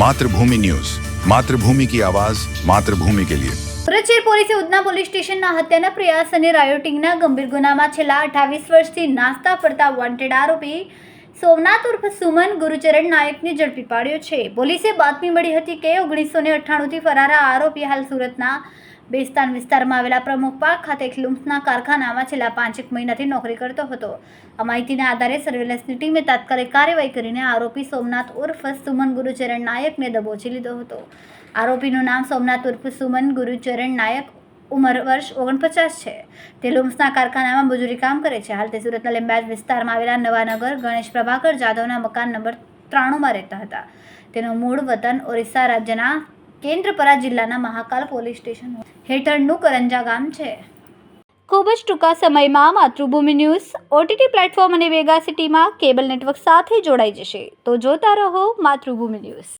Mathrubhumi news. Mathrubhumi કી આવાઝ માતૃભૂમિ કે લિયે. ભરતશીર પોલીસે ઉધના પોલીસ સ્ટેશનના હત્યાના પ્રયાસ અને રાયોટિંગના ગંભીર ગુનામાં છેલ્લા અઠાવીસ વર્ષથી નાસ્તા ફરતા વોન્ટેડ આરોપી સોમનાથ ઉર્ફ સુમન ગુરુચરણ નાયકને ઝડપી પાડ્યો છે. પોલીસે બાતમી મળી હતી કે ઓગણીસો ને અઠ્ઠાણુંથી ફરારા આરોપી હાલ સુરતના બેસ્તાન વિસ્તારમાં આવેલા પ્રમુખ પાર્ક ખાતે એક લુમ્સના કારખાનામાં છેલ્લા પાંચેક મહિનાથી નોકરી કરતો હતો. આ માહિતીના આધારે સર્વેલન્સની ટીમે તાત્કાલિક કાર્યવાહી કરીને આરોપી સોમનાથ ઉર્ફ સુમન ગુરુચરણ નાયકને દબોચી લીધો હતો. આરોપીનું નામ સોમનાથ ઉર્ફ સુમન ગુરુચરણ નાયક ઉંમર વર્ષ ઓગણપચાસ છે. તે લુમ્સના કારખાનામાં મજૂરી કામ કરે છે. હાલ તે સુરતના લીંબાયત વિસ્તારમાં આવેલા નવાનગર, ગણેશ પ્રભાકર જાદવના મકાન નંબર ત્રાણુંમાં રહેતા હતા. તેનું મૂળ વતન ઓરિસ્સા રાજ્યના કેન્દ્રપરા જિલ્લાના મહાકાલ પોલીસ સ્ટેશન હેઠળનું કરંજા ગામ છે. ખૂબ જ ટૂંકા સમયમાં માતૃભૂમિ ન્યૂઝ, ઓટીટી પ્લેટફોર્મ અને વેગા સિટીમાં કેબલ નેટવર્ક સાથે જોડાઈ જશે. તો જોતા રહો માતૃભૂમિ ન્યૂઝ.